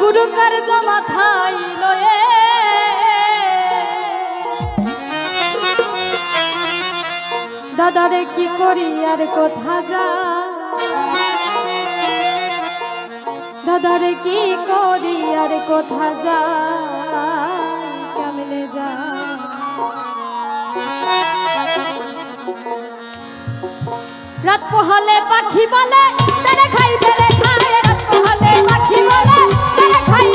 গুরু কার্য মাথায় লয়ে। দাদারে কি করি আর কোথা যা দাদারে কি করি আর কোথা যা কেমনে যা রাত পোহালে পাখি বলে, তারা হলে পাখি বলে খাই